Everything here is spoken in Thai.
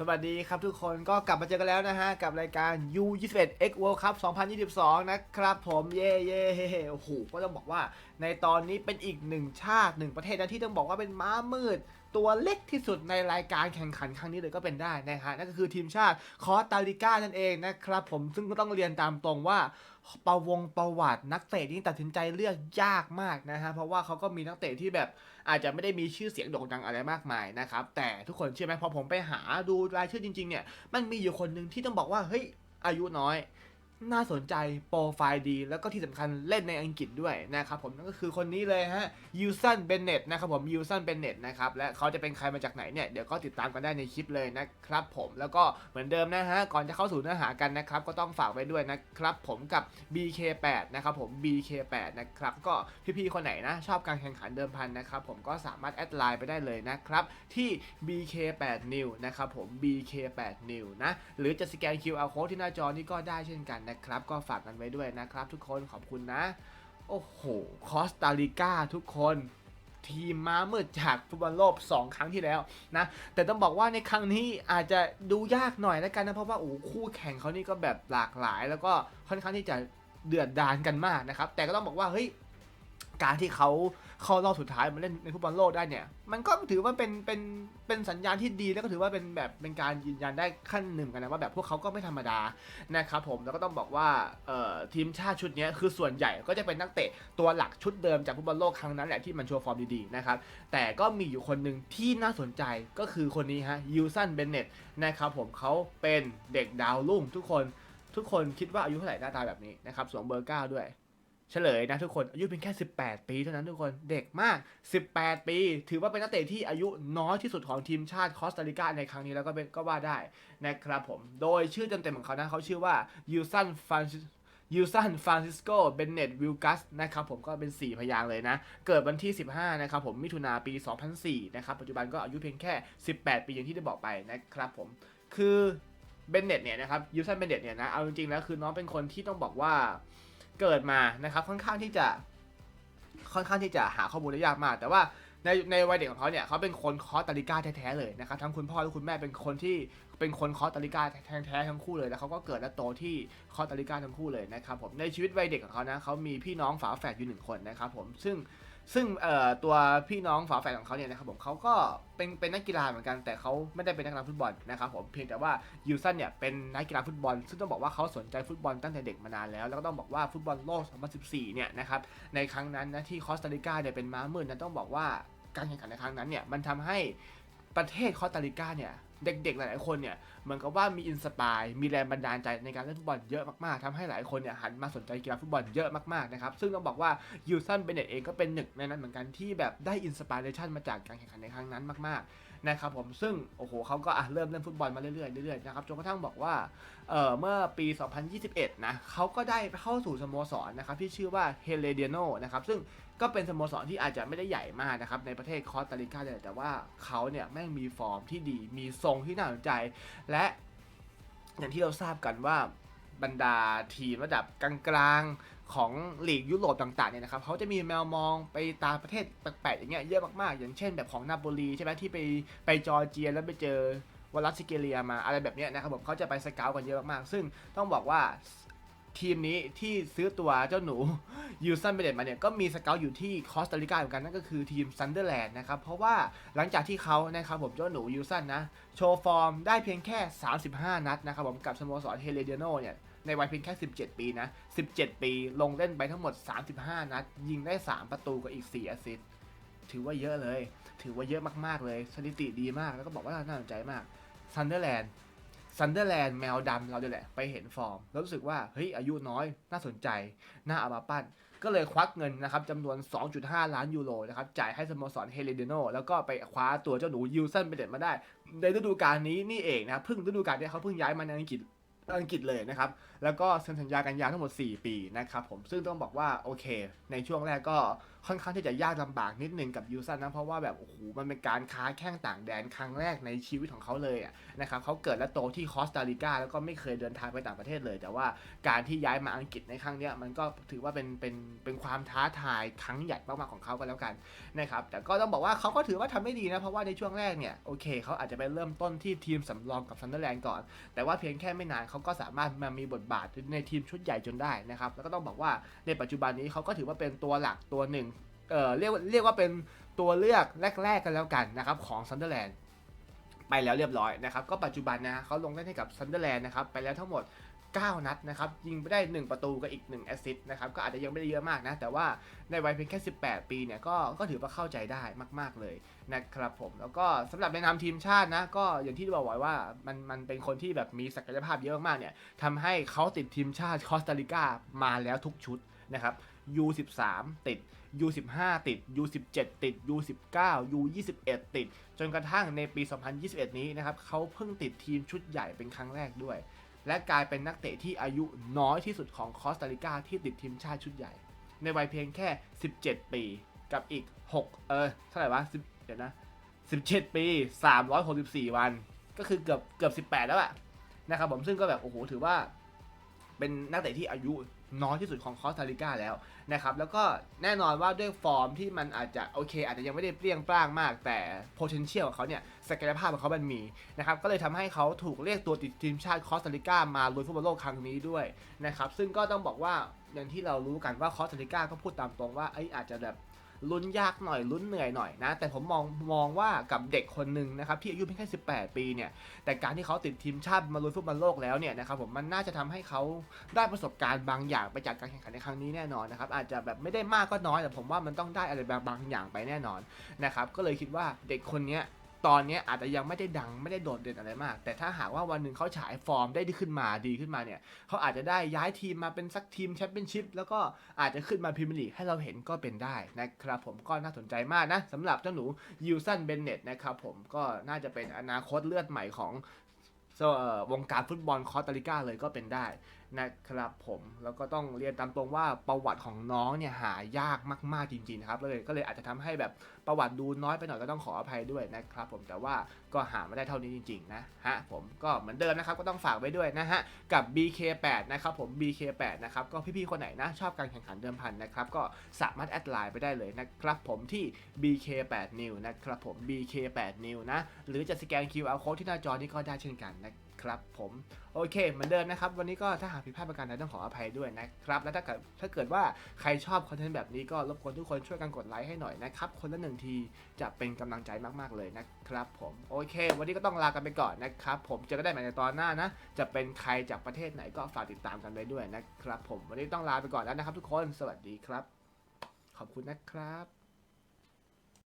สวัสดีครับทุกคนก็กลับมาเจอกันแล้วนะฮะ กับรายการ U21 X World Cup 2022 นะครับผมเย่เย่เฮ้โอ้โหก็ต้องบอกว่าในตอนนี้เป็นอีกหนึ่งชาติหนึ่งประเทศนะที่ต้องบอกว่าเป็นม้ามืด ตัวเล็กที่สุดในรายการแข่งขันครั้งนี้เลยก็เป็นได้นะฮะนั่นก็คือทีมชาติคอสตาริกานั่นเองนะครับผมซึ่งก็ต้องเรียนตามตรงว่าประวงประวัตินักเตะที่ตัดสินใจเลือกยากมากนะฮะเพราะว่าเขาก็มีนักเตะที่แบบอาจจะไม่ได้มีชื่อเสียงโด่งดังอะไรมากมายนะครับแต่ทุกคนเชื่อไหมพอผมไปหาดูรายชื่อจริงๆเนี่ยมันมีอยู่คนหนึ่งที่ต้องบอกว่าเฮ้ยอายุน้อย น่าสนใจโปรไฟล์ดี แล้วก็ที่สำคัญเล่นในอังกฤษด้วยนะครับผมนั่นก็คือคนนี้เลยฮะยูซันเบนเน็ตนะครับผมยูซันเบนเน็ตนะครับและเขาจะเป็นใครมาจากไหนเนี่ยเดี๋ยวก็ติดตามกันได้ในคลิปเลยนะครับผมแล้วก็เหมือนเดิมนะฮะก่อนจะเข้าสู่เนื้อหากันนะครับก็ต้องฝากไว้ด้วยนะครับผมกับ BK8 นะครับผม BK8 นะครับก็พี่ๆคนไหนนะชอบการแข่งขันเดิมพันนะครับผมก็สามารถแอดไลน์ไปได้เลยนะครับที่ BK8 New นะครับผม BK8 New นะหรือจะสแกน QR code ที่หน้าจอนี่ก็ได้เช่นกันนะครับ ก็ฝากกันไว้ด้วยนะครับ ทุกคนขอบคุณนะ โอ้โห คอสตาริกาทุกคน ทีมมาเมื่อจากฟุตบอลโลก 2 ครั้งที่แล้วนะ แต่ต้องบอกว่าในครั้งนี้อาจจะดูยากหน่อยแล้วกันนะ เพราะว่าโอ้คู่แข่งเขานี่ก็แบบหลากหลาย แล้วก็ค่อนข้างที่จะเดือดดานกันมากนะครับ แต่ก็ต้องบอกว่าเฮ้ย การที่เขาเข้ารอบสุดท้ายมาเล่นในฟุตบอลโลกได้เนี่ย มันก็ถือว่าเป็นเป็นเป็นสัญญาณที่ดีแล้วก็ถือว่าเป็นแบบเป็นการยืนยันได้ขั้นหนึ่งกันนะว่าแบบพวกเขาก็ไม่ธรรมดานะครับผมแล้วก็ต้องบอกว่าเอ่อทีมชาติชุดนี้คือส่วนใหญ่ก็จะเป็นนักเตะตัวหลักชุดเดิมจากฟุตบอลโลกครั้งนั้นแหละที่มันโชว์ฟอร์มดีๆนะครับแต่ก็มีอยู่คนหนึ่งที่น่าสนใจก็คือคนนี้ฮะยูซันเบนเน็ตนะครับผมเขาเป็นเด็กดาวรุ่งทุกคนทุกคนคิดว่าอายุเท่าไหร่หน้าตาแบบนี้นะครับสวมเบอร์เก้าด้วย เฉลยนะทุกคนอายุเพียงแค่ 18 ปีเท่านั้นทุกคนเด็กมาก 18 ปี ถือว่าเป็นนักเตะที่อายุน้อยที่สุดของทีมชาติคอสตาริกาในครั้งนี้แล้วก็เป็นก็ว่าได้นะครับผม โดยชื่อเต็มๆของเขานะเขาชื่อว่ายูซันฟานยูซันฟรานซิสโก เบนเนตวิลกัส นะครับผมก็เป็น 4 พยางเลยนะ เกิดวันที่ 15 นะครับผม มิถุนาปี 2004 นะครับ ปัจจุบันก็อายุเพียงแค่ 18 ปีอย่างที่ได้บอกไปนะครับผม คือเบนเนตเนี่ยนะครับ ยูซันเบนเนตเนี่ยนะ เอาจริงๆแล้วคือน้องเป็นคนที่ต้องบอกว่า เกิดมานะครับค่อนข้างที่จะค่อนข้างที่จะหาข้อมูลได้ยากมาก แต่ว่าในในวัยเด็กของเขาเนี่ยเขาเป็นคนคอสตาริกาแท้ๆเลยนะครับทั้งคุณพ่อและคุณแม่เป็นคนที่เป็นคนคอสตาริกาแท้ๆทั้งคู่เลยแล้วเขาก็เกิดและโตที่คอสตาริกาทั้งคู่เลยนะครับผมในชีวิตวัยเด็กของเขานะเขามีพี่น้องฝาแฝดอยู่หนึ่งคนนะครับผมซึ่ง ซึ่งเอ่อตัวพี่น้องฝาแฝดของเขาเนี่ยนะครับผมเขาก็เป็นเป็นนักกีฬาเหมือนกันแต่เขาไม่ได้เป็นนักกีฬาฟุตบอลนะครับผมเพียงแต่ว่ายูซันเนี่ยเป็นนักกีฬาฟุตบอล ซึ่งต้องบอกว่าเขาสนใจฟุตบอลตั้งแต่เด็กมานานแล้วแล้วก็ต้องบอกว่าฟุตบอลโลก 2014 เนี่ยนะครับในครั้งนั้นนะที่คอสตาริกาเนี่ยเป็นม้ามืดนะต้องบอกว่าการแข่งขันในครั้งนั้นเนี่ยมันทำให้ประเทศคอสตาริกาเนี่ยเด็กๆ หลายๆ คนเนี่ยเหมือนกับว่ามีอินสปายมีแรงบันดาลใจในการเล่นฟุตบอลเยอะมากๆทำให้หลายคนเนี่ยหันมาสนใจกีฬาฟุตบอลเยอะมากๆนะครับซึ่งต้องบอกว่ายูซันเบเนตเองก็เป็นหนึ่งในนั้นเหมือนกันที่แบบได้อินสปายเรชันมาจากการแข่งขันในครั้งนั้นมากๆ นะครับผมซึ่งโอ้โหเขาก็อะเริ่มเล่นฟุตบอลมาเรื่อยๆเรื่อยๆนะครับจนกระทั่งบอกว่าเออเมื่อปี 2021 นะเขาก็ได้เข้าสู่สโมสรนะครับที่ชื่อว่าเฮเลเดียโนนะครับซึ่งก็เป็นสโมสรที่อาจจะไม่ได้ใหญ่มากนะครับในประเทศคอสตาริกาเลยแต่ว่าเขาเนี่ยแม่งมีฟอร์มที่ดีมีทรงที่น่าสนใจ และอย่างที่เราทราบกันว่า บรรดาทีมระดับกลางๆของลีกยุโรปต่างๆเนี่ยนะครับเขาจะมีแมวมองไปตามประเทศแปลกๆอย่างเงี้ยเยอะมากๆ อย่างเช่นแบบของนาโปลีใช่ไหมที่ไปไปจอร์เจียแล้วไปเจอวอลัสซิเกเลียมาอะไรแบบเนี้ยนะครับผมเขาจะไปสเกลกันเยอะมากๆซึ่งต้องบอกว่า ทีมนี้ที่ซื้อตัวเจ้าหนูยูซันเบเดตมาเนี่ยก็มีสเกลอยู่ที่คอสตาริกาเหมือนกันนั่นก็คือทีมซันเดอร์แลนด์นะครับเพราะว่าหลังจากที่เขานะครับผมเจ้าหนูยูซันนะโชว์ฟอร์มได้เพียงแค่ 35 นัดนะครับผมกับสโมสรเฮเลเดโนเนี่ยในวัยเพียงแค่ 17 ปีนะ 17 ปีลงเล่นไปทั้งหมด 35 นัด ยิงได้ 3 ประตูกับอีก 4 แอสซิสต์ถือว่าเยอะเลย ถือว่าเยอะมากๆเลย สถิติดีมากแล้วก็บอกว่าน่าสนใจมากซันเดอร์แลนด์ ซันเดอร์แลนด์แมวดำเราเดี๋ยแหละ ไปเห็นฟอร์ม แล้วรู้สึกว่า เฮ้ย อายุน้อยน่าสนใจ น่าเอามาปั้น ก็เลยควักเงินนะครับจำนวน 2.5 ล้านยูโรนะครับ จ่ายให้สโมสรเฮเลเดโนแล้วก็ไปคว้าตัวเจ้าหนูยูซันเปเด็ดมาได้ ในฤดูกาลนี้นี่เองนะครับเพิ่งฤดูกาลเนี้เขาเพิ่งย้ายมาในอังกฤษอังกฤษเลยนะครับ แล้วก็เซ็นสัญญากันยาวทั้งหมด 4 ปีนะครับผมซึ่งต้องบอกว่าโอเค ในช่วงแรกก็ค่อนข้างที่จะยากลำบากนิดนึงกับยูซันนะเพราะว่าแบบโอ้โหมันเป็นการค้าแข้งต่างแดนครั้งแรกในชีวิตของเขาเลยอะนะครับเขาเกิดและโตที่คอสตาริกาแล้วก็ไม่เคยเดินทางไปต่างประเทศเลย แต่ว่าการที่ย้ายมาอังกฤษในครั้งนี้มันก็ถือว่าเป็นเป็นเป็นความท้าทายครั้งใหญ่มากๆของเขาก็แล้วกันนะครับแต่ก็ต้องบอกว่าเขาก็ถือว่าทำได้ดีนะเพราะว่าในช่วงแรกเนี่ยโอเคเขาอาจจะไปเริ่มต้นที่ทีมสำรองกับซันเดอร์แลนด์ก่อน แต่ว่าเพียงแค่ไม่นานเขาก็สามารถมามีบทบาทในทีมชุดใหญ่จนได้นะครับ แล้วก็ต้องบอกว่าในปัจจุบันนี้เขาก็ถือว่าเป็นตัวหลักตัวหนึ่งเออเรียกว่าเรียกว่าเป็นตัวเลือกแรก ๆ กันแล้วกันนะครับของซันเดอร์แลนด์ไปแล้วเรียบร้อยนะครับ ก็ปัจจุบันนะเขาลงเล่นให้กับซันเดอร์แลนด์นะครับ ไปแล้วทั้งหมด 9 นัดนะครับยิงไปได้ 1 ประตูกับอีก 1 แอสซิสต์นะครับก็อาจจะยังไม่ได้เยอะมากนะ แต่ว่าในวัยเพียงแค่ 18 ปีเนี่ยก็ก็ถือว่าเข้าใจได้มาก ๆเลยนะครับผม แล้วก็สำหรับในนามทีมชาตินะ ก็อย่างที่บอกไว้ว่ามันมันเป็นคนที่แบบมีศักยภาพเยอะมากเนี่ยทำให้เขาติดทีมชาติคอสตาริกามาแล้วทุกชุดนะครับ U13 ติด U15 ติด U17 ติด U19 U21 ติด จนกระทั่งในปี 2021 นี้นะครับเขาเพิ่งติดทีมชุดใหญ่เป็นครั้งแรกด้วย และกลายเป็นนักเตะที่อายุน้อยที่สุดของคอสตาริกาที่ติดทีมชาติชุดใหญ่ ในวัยเพียงแค่ 17 ปีกับอีก 6 เออเท่าไหร่วะ10เดี๋ยวนะ 17 ปี 364 วัน ก็คือเกือบเกือบ 18 แล้วอะนะครับผมซึ่งก็แบบโอ้โหถือว่าเป็นนักเตะที่อายุ น้อยที่สุดของคอสตาริกาแล้วนะครับแล้วก็แน่นอนว่าด้วยฟอร์มที่มันอาจจะโอเค อาจจะยังไม่ได้เปรี้ยงปร้างมาก แต่ potential ของเขาเนี่ยศักยภาพของเขามันมีนะครับก็เลยทำให้เขาถูกเรียกตัวติดทีมชาติคอสตาริกามาลุยฟุตบอลโลกครั้งนี้ด้วยนะครับซึ่งก็ต้องบอกว่าอย่างที่เรารู้กันว่าคอสตาริกาก็พูดตามตรงว่าไอ้อาจจะแบบ ลุ้นยากหน่อยลุ้นเหนื่อยหน่อยนะ แต่ผมมองมองว่ากับเด็กคนหนึ่งนะครับที่อายุเพียงแค่ 18 ปีเนี่ย แต่การที่เขาติดทีมชาติมาลุยฟุตบอลโลกแล้วเนี่ยนะครับผมมันน่าจะทำให้เขาได้ประสบการณ์บางอย่างไปจากการแข่งขันในครั้งนี้แน่นอนนะครับอาจจะแบบไม่ได้มากก็น้อยแต่ผมว่ามันต้องได้อะไรบางอย่างไปแน่นอนนะครับก็เลยคิดว่าเด็กคนนี้ ตอนนี้อาจจะยังไม่ได้ดังไม่ได้โดดเด่นอะไรมาก แต่ถ้าหากว่าวันหนึ่งเขาฉายฟอร์มได้ดีขึ้นมาดีขึ้นมาเนี่ยเขาอาจจะได้ย้ายทีมมาเป็นสักทีมแชมเปี้ยนชิพแล้วก็อาจจะขึ้นมาพรีเมียร์ลีกให้เราเห็นก็เป็นได้นะครับผมก็น่าสนใจมากนะสำหรับเจ้าหนูยูซันเบนเน็ตนะครับผมก็น่าจะเป็นอนาคตเลือดใหม่ของเอ่อวงการฟุตบอลคอสตาริกาเลยก็เป็นได้ นะครับผมแล้วก็ต้องเรียนตามตรงว่าประวัติของน้องเนี่ยหายากมากๆจริงๆครับเลยก็เลยอาจจะทำให้แบบประวัติดูน้อยไปหน่อยก็ต้องขออภัยด้วยนะครับผมแต่ว่าก็หาไม่ได้เท่านี้จริงๆนะฮะผมก็เหมือนเดิมนะครับก็ต้องฝากไว้ด้วยนะฮะกับ BK8 นะครับผม BK8 นะครับก็พี่ๆคนไหนนะชอบการแข่งขันเดิมพันนะครับก็สามารถแอดไลน์ไปได้เลยนะครับผมที่ BK8 New นะครับผม BK8 New นะหรือจะสแกน QR code ที่หน้าจอนี้ก็ได้เช่นกันนะครับ ครับผมโอเคเหมือนเดิมนะครับ วันนี้ก็ถ้าหากผิดพลาดประการใดต้องขออภัยด้วยนะครับ และถ้าเกิดถ้าเกิดว่าใครชอบคอนเทนต์แบบนี้ก็รบกวนทุกคนช่วยกันกดไลค์ให้หน่อยนะครับ คนละหนึ่งทีจะเป็นกำลังใจมากๆเลยนะครับผมโอเค วันนี้ก็ต้องลากันไปก่อนนะครับ ผมเจอกันได้ใหม่ในตอนหน้านะ จะเป็นใครจากประเทศไหนก็ฝากติดตามกันไปด้วยนะครับ ผมวันนี้ต้องลาไปก่อนแล้วนะครับ ทุกคนสวัสดีครับ ขอบคุณนะครับ